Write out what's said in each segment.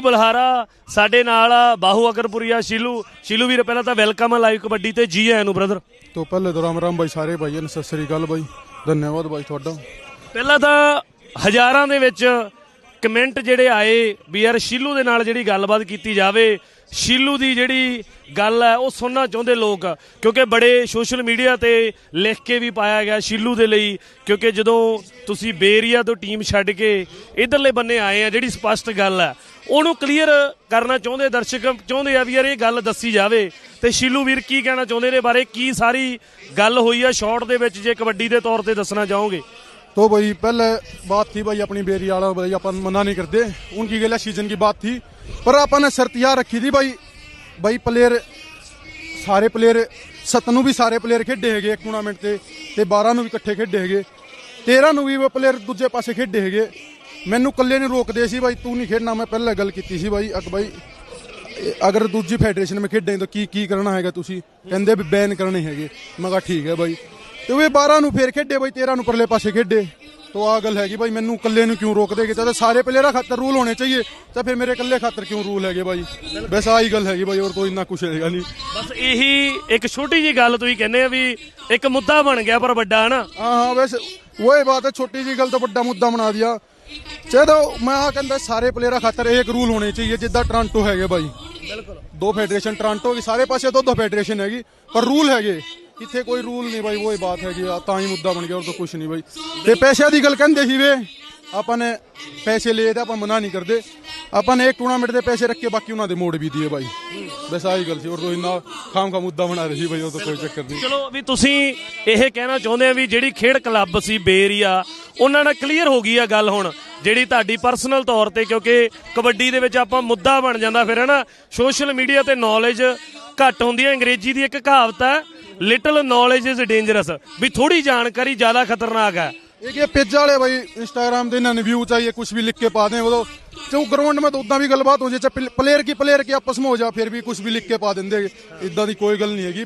ਬਲਹਾਰਾ ਸਾਡੇ ਨਾਲ ਆ ਬਾਹੂ ਅਗਰਪੁਰੀਆ ਸ਼ੀਲੂ। ਸ਼ੀਲੂ ਵੀਰ ਪਹਿਲਾਂ ਤਾਂ ਵੈਲਕਮ ਆ ਲਾਈਵ ਕਬੱਡੀ ਤੇ ਜੀ ਆਇਆਂ ਨੂੰ ਬ੍ਰਦਰ ਤੋਂ ਪਹਿਲੇ ਤਾਂ ਰਾਮ ਰਾਮ ਬਾਈ ਸਾਰੇ ਭਾਈਆਂ ਨੂੰ ਸਤਿ ਸ੍ਰੀ ਅਕਾਲ ਬਾਈ। ਧੰਨਵਾਦ ਬਾਈ ਤੁਹਾਡਾ। ਪਹਿਲਾਂ ਤਾਂ ਹਜ਼ਾਰਾਂ ਦੇ ਵਿੱਚ ਕਮੈਂਟ ਜਿਹੜੇ ਆਏ ਵੀ ਯਾਰ ਸ਼ੀਲੂ ਦੇ ਨਾਲ ਜਿਹੜੀ ਗੱਲਬਾਤ ਕੀਤੀ ਜਾਵੇ ਸ਼ੀਲੂ ਦੀ ਜਿਹੜੀ ਗੱਲ ਹੈ ਉਹ ਸੁਣਨਾ ਚਾਹੁੰਦੇ ਲੋਕ ਕਿਉਂਕਿ ਬੜੇ ਸੋਸ਼ਲ ਮੀਡੀਆ ਤੇ ਲਿਖ ਕੇ ਵੀ ਪਾਇਆ ਗਿਆ ਸ਼ੀਲੂ ਦੇ ਲਈ ਕਿਉਂਕਿ ਜਦੋਂ ਤੁਸੀਂ ਬੇਰੀਆ ਤੋਂ ਟੀਮ ਛੱਡ ਕੇ ਇਧਰਲੇ ਬੰਨੇ ਆਏ ਆ ਜਿਹੜੀ ਸਪਸ਼ਟ ਗੱਲ ਹੈ ਉਹਨੂੰ ਕਲੀਅਰ ਕਰਨਾ ਚਾਹੁੰਦੇ ਦਰਸ਼ਕ ਚਾਹੁੰਦੇ ਆ ਵੀ ਯਾਰ ਇਹ ਗੱਲ ਦੱਸੀ ਜਾਵੇ ਤੇ ਸ਼ੀਲੂ ਵੀਰ ਕੀ ਕਹਿਣਾ ਚਾਹੁੰਦੇ ਨੇ ਬਾਰੇ ਕੀ ਸਾਰੀ ਗੱਲ ਹੋਈ ਆ ਸ਼ਾਰਟ ਦੇ ਵਿੱਚ ਜੇ ਕਬੱਡੀ ਦੇ ਤੌਰ ਤੇ ਦੱਸਣਾ ਚਾਹੋਗੇ तो भाई पहले बात थी भाई अपनी बेरी वाला भाई अपन मना नहीं करते उनकी गला सीजन की बात थी पर अपन ने शर्त यार रखी थी भाई भाई प्लेयर ਸਾਰੇ ਪਲੇਅਰ ਸੱਤ ਨੂੰ ਵੀ ਸਾਰੇ ਪਲੇਅਰ ਖੇਡੇ ਹੈਗੇ ਇੱਕ ਟੂਰਨਾਮੈਂਟ ਤੇ ਤੇ 12 ਨੂੰ ਵੀ ਇਕੱਠੇ ਖੇਡੇ ਹੈਗੇ 13 ਨੂੰ ਵੀ ਉਹ ਪਲੇਅਰ ਦੂਜੇ ਪਾਸੇ ਖੇਡੇ ਹੈਗੇ ਮੈਨੂੰ ਕੱਲੇ ਨੂੰ ਰੋਕਦੇ ਸੀ ਬਾਈ ਤੂੰ ਨਹੀਂ ਖੇਡਣਾ ਮੈਂ ਪਹਿਲਾਂ ਗੱਲ ਕੀਤੀ ਸੀ ਬਾਈ ਅਕ ਬਾਈ ਅਗਰ ਦੂਜੀ ਫੈਡਰੇਸ਼ਨ ਮੇ ਖੇਡੇ ਤਾਂ ਕੀ ਕੀ ਕਰਨਾ ਹੈਗਾ ਤੁਸੀਂ? ਕਹਿੰਦੇ ਵੀ ਬੈਨ ਕਰਨੇ ਹੈਗੇ। ਮੈਂ ਕਿਹਾ ਠੀਕ ਹੈ ਬਾਈ। ਤੇ ਉਹ 12 ਨੂੰ ਫੇਰ ਖੇਡੇ ਬਾਈ 13 ਨੂੰ ਪਰਲੇ ਪਾਸੇ ਖੇਡੇ। ਤੋ ਆ ਗੱਲ ਹੈਗੀ ਬਾਈ ਮੈਨੂੰ ਇਕੱਲੇ ਨੂੰ ਕਿਉਂ ਰੋਕਦੇ ਕਿ ਤਾਂ ਸਾਰੇ ਪਲੇਅਰਾਂ ਖਾਤਰ ਰੂਲ ਹੋਣੇ ਚਾਹੀਏ। ਤਾਂ ਫਿਰ ਮੇਰੇ ਇਕੱਲੇ ਖਾਤਰ ਕਿਉਂ ਰੂਲ ਹੈਗੇ ਬਾਈ? ਬਸ ਆਹੀ ਗੱਲ ਹੈਗੀ ਬਾਈ ਹੋਰ ਕੋਈ ਇੰਨਾ ਕੁਛ ਹੈਗਾ ਨਹੀਂ। ਬਸ ਇਹੀ ਇੱਕ ਛੋਟੀ ਜੀ ਗੱਲ ਤੁਸੀਂ ਕਹਿੰਦੇ ਆ ਵੀ ਇੱਕ ਮੁੱਦਾ ਬਣ ਗਿਆ ਪਰ ਵੱਡਾ ਹਨਾ? ਹਾਂ ਹਾਂ ਬਸ ਉਹ ਬਾਤ ਹੈ ਛੋਟੀ ਜੀ ਗੱਲ ਤਾਂ ਵੱਡਾ ਮੁੱਦਾ ਬਣਾ ਦਿਆ। ਚਲੋ ਮੈਂ ਆ ਕਹਿੰਦਾ ਸਾਰੇ ਪਲੇਅਰਾਂ ਖਾਤਰ ਇਹ ਇੱਕ ਰੂਲ ਹੋਣੇ ਚਾਹੀਏ, ਜਿੱਦਾਂ ਟ੍ਰਾਂਟੋ ਹੈਗੇ ਬਾਈ। ਬਿਲਕੁਲ ਦੋ ਫੈਡਰੇਸ਼ਨ ਟ੍ਰਾਂਟੋ ਵੀ ਸਾਰੇ ਪਾਸੇ ਦੋ ਦੋ ਫੈਡਰੇਸ਼ਨ ਹੈਗੀ, ਪਰ ਰੂਲ ਹੈਗੇ। ਇੱਥੇ ਕੋਈ ਰੂਲ ਨਹੀਂ ਬਾਈ, ਉਹ ਹੀ ਬਾਤ ਹੈਗੀ ਆ, ਤਾਂ ਹੀ ਮੁੱਦਾ ਬਣ ਗਿਆ, ਹੋਰ ਤਾਂ ਕੁਝ ਨਹੀਂ ਬਾਈ। ਤੇ ਪੈਸਿਆਂ ਦੀ ਗੱਲ ਕਹਿੰਦੇ ਸੀ ਵੇ ਆਪਾਂ ਨੇ ਪੈਸੇ ਲਏ ਤੇ ਆਪਾਂ ਮਨਾ ਨਹੀਂ ਕਰਦੇ। ਆਪਾਂ ਨੇ ਇੱਕ ਟੂਰਨਾਮੈਂਟ ਦੇ ਪੈਸੇ ਰੱਖੇ, ਬਾਕੀ ਉਹਨਾਂ ਦੇ ਮੋੜ ਵੀ ਦਿਏ ਬਾਈ। ਬਸ ਆਹੀ ਗੱਲ ਸੀ, ਹੋਰ ਕੋਈ ਨਾ ਖਾਮ ਖਾ ਮੁੱਦਾ ਬਣਾ ਰਹੀ ਬਾਈ, ਉਹ ਤਾਂ ਕੋਈ ਚੱਕਰ ਨਹੀਂ। ਚਲੋ, ਵੀ ਤੁਸੀਂ ਇਹ ਕਹਿਣਾ ਚਾਹੁੰਦੇ ਆ ਵੀ ਜਿਹੜੀ ਖੇਡ ਕਲੱਬ ਸੀ ਬੇਰੀਆ, ਉਹਨਾਂ ਨਾਲ ਕਲੀਅਰ ਹੋ ਗਈ ਆ ਗੱਲ ਹੁਣ, ਜਿਹੜੀ ਤੁਹਾਡੀ ਪਰਸਨਲ ਤੌਰ ਤੇ, ਕਿਉਂਕਿ ਕਬੱਡੀ ਦੇ ਵਿੱਚ ਆਪਾਂ ਮੁੱਦਾ ਬਣ ਜਾਂਦਾ ਫਿਰ ਹੈ ਨਾ ਸੋਸ਼ਲ ਮੀਡੀਆ ਤੇ ਨੌਲੇਜ ਘੱਟ ਹੁੰਦੀ ਹੈ ਅੰਗਰੇਜ਼ੀ ਦੀ ਇੱਕ ਕਹਾਵਤ ਹੈ ਲਿਟਲ ਨੌਲੇਜ ਇਜ਼ ਡੇਂਜਰਸ ਵੀ ਥੋੜੀ ਜਾਣਕਾਰੀ ਜ਼ਿਆਦਾ ਖਤਰਨਾਕ ਹੈ एक ये पेज वाले भाई इंस्टाग्राम ਦੇ ਇਹਨਾਂ व्यू चाहिए कुछ भी लिख के पा दें वो तो जो ग्राउंड में तो उदा भी गलबात हो जाए प्लेयर की प्लेयर की आपस में हो जा फिर भी कुछ भी लिख के पा ਦਿੰਦੇ ਇਦਾਂ ਦੀ ਕੋਈ ਗੱਲ ਨਹੀਂ ਹੈਗੀ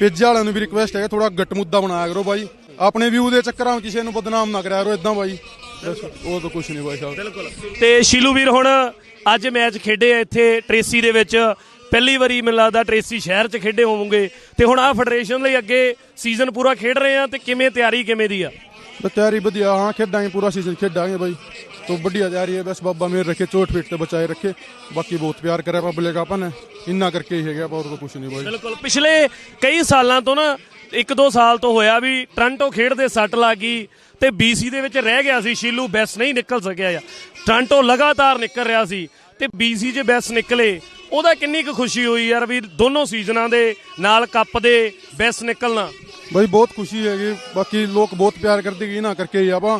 ਪੇਜ ਵਾਲਿਆਂ ਨੂੰ ਵੀ ਰਿਕੁਐਸਟ ਹੈ ਥੋੜਾ ਗੱਟ ਮੁੱਦਾ ਬਣਾਇਆ ਕਰੋ ਬਾਈ ਆਪਣੇ ਵਿਊ ਦੇ ਚੱਕਰਾਂ ਵਿੱਚ ਕਿਸੇ ਨੂੰ ਬਦਨਾਮ ਨਾ ਕਰਿਆ ਕਰੋ ਇਦਾਂ ਬਾਈ ਬਸ ਉਹ ਤਾਂ ਕੁਝ ਨਹੀਂ ਬਾਈ ਸਾਹਿਬ ਬਿਲਕੁਲ ਤੇ ਸ਼ੀਲੂ ਵੀਰ ਹੁਣ ਅੱਜ ਮੈਚ ਖੇਡੇ ਆ ਇੱਥੇ ਟਰੇਸੀ ਦੇ ਵਿੱਚ ਪਹਿਲੀ ਵਾਰੀ ਮੈਨੂੰ ਲੱਗਦਾ ਟਰੇਸੀ ਸ਼ਹਿਰ 'ਚ ਖੇਡੇ ਹੋਵੋਗੇ ਤੇ ਹੁਣ ਆ ਫੈਡਰੇਸ਼ਨ ਲਈ ਅੱਗੇ ਸੀਜ਼ਨ ਪੂਰਾ ਖੇਡ ਰਹੇ ਆ ਤੇ ਕਿਵੇਂ ਤਿਆਰੀ ਕਿਵੇਂ ਦੀ ਆ ਬਸ ਤਿਆਰੀ ਵਧੀਆ, ਹਾਂ ਖੇਡਾਂਗੇ ਪੂਰਾ ਸੀਜ਼ਨ ਖੇਡਾਂਗੇ ਬਾਈ। ਤੋ ਵਧੀਆ ਤਿਆਰੀ ਹੈ, ਬਸ ਬਾਬਾ ਮੇਰੇ ਰੱਖੇ, ਚੋਟ ਫੇਟ ਤੇ ਬਚਾਏ ਰੱਖੇ। ਬਾਕੀ ਬਹੁਤ ਪਿਆਰ ਕਰਿਆ ਬਾਬਲੇ ਕਾ ਆਪਾਂ ਨੇ। ਇੰਨਾ ਕਰਕੇ ਹੀ ਹੈਗਾ, ਆਪਾਂ ਕੁਝ ਨਹੀਂ ਬਾਈ। ਬਿਲਕੁਲ, ਪਿਛਲੇ ਕਈ ਸਾਲਾਂ ਤੋਂ ਨਾ, ਇੱਕ ਦੋ ਸਾਲ ਤੋਂ ਹੋਇਆ ਵੀ ਟ੍ਰਾਂਟੋ ਖੇਡਦੇ ਸੱਟ ਲੱਗ ਗਈ ਤੇ BC ਦੇ ਵਿੱਚ ਰਹਿ ਗਿਆ ਸੀ, ਸ਼ੀਲੂ ਬੈਸ ਨਹੀਂ ਨਿਕਲ ਸਕਿਆ ਟ੍ਰਾਂਟੋ ਲਗਾਤਾਰ ਨਿਕਲ ਰਿਹਾ ਸੀ ਤੇ BC ਜੇ ਬੈਸ ਨਿਕਲੇ, ਉਹਦਾ ਕਿੰਨੀ ਕੁ ਖੁਸ਼ੀ ਹੋਈ ਯਾਰ ਵੀ ਦੋਨੋਂ ਸੀਜ਼ਨਾਂ ਦੇ ਨਾਲ ਕੱਪ ਦੇ ਬੈਸ ਨਿਕਲਣਾ। ਬਈ ਬਹੁਤ ਖੁਸ਼ੀ ਹੈਗੀ, ਬਾਕੀ ਲੋਕ ਬਹੁਤ ਪਿਆਰ ਕਰਦੇ ਕਿ ਇਹਨਾਂ ਕਰਕੇ ਹੀ ਆਪਾਂ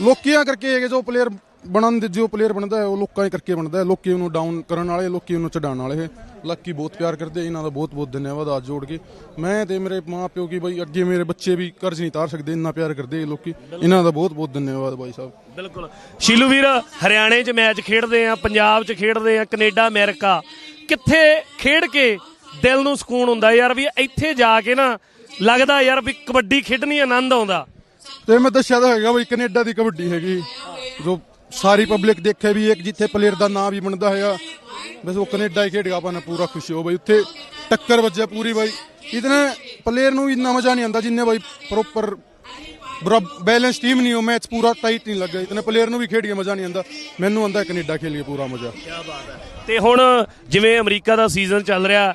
ਲੋਕੀਆਂ ਕਰਕੇ ਹੈਗੇ, ਜੋ ਪਲੇਅਰ ਬਣਨ ਦੇ ਜੋ ਪਲੇਅਰ ਬਣਦਾ ਹੈ, ਉਹ ਲੋਕਾਂ ਹੀ ਕਰਕੇ ਬਣਦਾ ਹੈ। ਲੋਕੀ ਉਹਨੂੰ ਡਾਊਨ ਕਰਨ ਵਾਲੇ, ਲੋਕੀ ਉਹਨੂੰ ਚੜਾਉਣ ਵਾਲੇ। ਲੱਕੀ ਬਹੁਤ ਪਿਆਰ ਕਰਦੇ, ਇਹਨਾਂ ਦਾ ਬਹੁਤ ਬਹੁਤ ਧੰਨਵਾਦ ਹੱਥ ਜੋੜ ਕੇ। ਮੈਂ ਤੇ ਮੇਰੇ ਮਾਂ ਪਿਓ ਕੀ ਬਈ, ਅੱਗੇ ਮੇਰੇ ਬੱਚੇ ਵੀ ਕਰਜ਼ ਨਹੀਂ ਤਾਰ ਸਕਦੇ, ਇੰਨਾ ਪਿਆਰ ਕਰਦੇ ਇਹ ਲੋਕੀ। ਇਹਨਾਂ ਦਾ ਬਹੁਤ ਬਹੁਤ ਧੰਨਵਾਦ ਬਾਈ ਸਾਹਿਬ। ਬਿਲਕੁਲ। ਸ਼ੀਲੂ ਵੀਰ, ਹਰਿਆਣੇ 'ਚ ਮੈਚ ਖੇਡਦੇ ਆ, ਪੰਜਾਬ 'ਚ ਖੇਡਦੇ ਆ, ਕੈਨੇਡਾ, ਅਮਰੀਕਾ। ਕਿੱਥੇ ਖੇਡ ਕੇ ਦਿਲ ਨੂੰ ਸਕੂਨ ਹੁੰਦਾ ਯਾਰ ਵੀ ਇੱਥੇ ਜਾ ਕੇ ਨਾ ਲੱਗਦਾ ਯਾਰ ਵੀ ਕਬੱਡੀ ਖੇਡਣੀ ਆਨੰਦ ਆਉਂਦਾ। ਤੇ ਮੈਂ ਦੱਸਿਆ ਤਾਂ ਹੈਗਾ ਬਈ ਕੈਨੇਡਾ ਦੀ ਕਬੱਡੀ ਹੈਗੀ। ਜੋ ਸਾਰੀ ਪਬਲਿਕ ਦੇਖੇ ਵੀ ਇੱਕ ਜਿੱਥੇ ਪਲੇਅਰ ਦਾ ਨਾਮ ਵੀ ਬਣਦਾ ਹੈਗਾ ਬਸ ਉਹ ਕੈਨੇਡਾ ਹੀ ਖੇਡੇਗਾ ਆਪਾਂ ਨੇ ਪੂਰਾ ਖੁਸ਼ੀ ਹੋ ਬਈ। ਉੱਥੇ ਟੱਕਰ ਵੱਜਿਆ ਪੂਰੀ ਬਾਈ। ਇਤਨੇ ਪਲੇਅਰ ਨੂੰ ਇੰਨਾ ਮਜ਼ਾ ਨਹੀਂ ਆਉਂਦਾ ਜਿੰਨੇ ਬਾਈ ਪ੍ਰੋਪਰ ਬੈਲੈਂਸ ਟੀਮ ਨਹੀਂ ਹੋ ਮੈਚ ਪੂਰਾ ਟਾਈਟ ਨਹੀਂ ਲੱਗਾ ਇਤਨੇ ਪਲੇਅਰ ਨੂੰ ਵੀ ਖੇਡ ਕੇ ਮਜ਼ਾ ਨਹੀਂ ਆਉਂਦਾ। ਮੈਨੂੰ ਆਉਂਦਾ ਕੈਨੇਡਾ ਖੇਲ ਕੇ ਪੂਰਾ ਮਜ਼ਾ। ਤੇ ਹੁਣ ਜਿਵੇਂ ਅਮਰੀਕਾ ਦਾ ਸੀਜ਼ਨ ਚੱਲ ਰਿਹਾ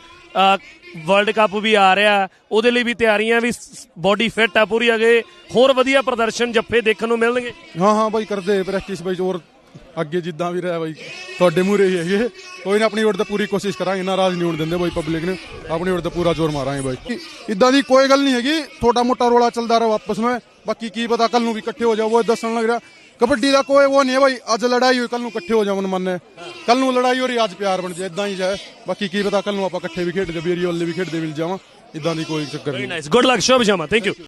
ਵਰਲਡ ਕੱਪ ਵੀ ਆ ਰਿਹਾ ਉਹਦੇ ਲਈ ਵੀ ਤਿਆਰੀਆਂ ਵੀ ਬਾਡੀ ਫਿੱਟ ਆ ਪੂਰੀ ਅਗੇ। ਹੋਰ ਵਧੀਆ ਪ੍ਰਦਰਸ਼ਨ ਜੱਫੇ ਦੇਖਣ ਨੂੰ ਮਿਲਣਗੇ। ਹਾਂ ਹਾਂ ਬਾਈ, ਕਰਦੇ ਪ੍ਰੈਕਟਿਸ ਬਾਈ ਹੋਰ ਅੱਗੇ ਜਿੱਦਾਂ ਵੀ ਰਿਹਾ ਬਾਈ। ਤੁਹਾਡੇ ਮੂਰੇ ਹੀ ਹੈਗੇ। ਕੋਈ ਨਾ, ਆਪਣੀ ਓਰ ਤਾਂ ਪੂਰੀ ਕੋਸ਼ਿਸ਼ ਕਰਾਂਗੇ। ਨਾਰਾਜ਼ ਨਹੀਂ ਹੋਣ ਦਿੰਦੇ ਬਾਈ ਪਬਲਿਕ ਨੇ। ਆਪਣੀ ਓਰ ਤਾਂ ਪੂਰਾ ਜ਼ੋਰ ਮਾਰਾਂਗੇ ਬਾਈ। ਇਦਾਂ ਦੀ ਕੋਈ ਗੱਲ ਨਹੀਂ ਹੈਗੀ। ਥੋੜਾ ਮੋਟਾ ਰੋਲਾ ਚੱਲਦਾ ਰਿਹਾ ਆਪਸ ਵਿੱਚ। ਬਾਕੀ ਕੀ ਪਤਾ ਕੱਲ ਨੂੰ ਵੀ ਇਕੱਠੇ ਹੋ ਜਾਓ। ਦੱਸਣ ਲੱਗ ਰਿਹਾ। ਕਬੱਡੀ ਦਾ ਕੋਈ ਉਹ ਨਹੀਂ ਹੈ ਬਾਈ ਅੱਜ ਲੜਾਈ ਹੋਈ ਕੱਲ ਨੂੰ ਇਕੱਠੇ ਹੋ ਜਾਵਨ ਮੰਨੇ ਕੱਲ ਨੂੰ ਲੜਾਈ ਹੋ ਰਹੀ ਅੱਜ ਪਿਆਰ ਬਣ ਜਾਏ ਇਦਾਂ ਹੀ ਜਾਏ। ਬਾਕੀ ਕੀ ਪਤਾ ਕੱਲ ਨੂੰ ਆਪਾਂ ਇਕੱਠੇ ਵੀ ਖੇਡਦੇ ਬੇਰੀ ਵਾਲੇ ਵੀ ਖੇਡਦੇ ਮਿਲ ਜਾਵਾਂ। ਇਦਾਂ ਦੀ ਕੋਈ ਚੱਕਰ ਨਹੀਂ। ਨਾਈਸ ਗੁੱਡ ਲੱਕ ਸ਼ੁਭ ਸ਼ਾਮਾ। Thank you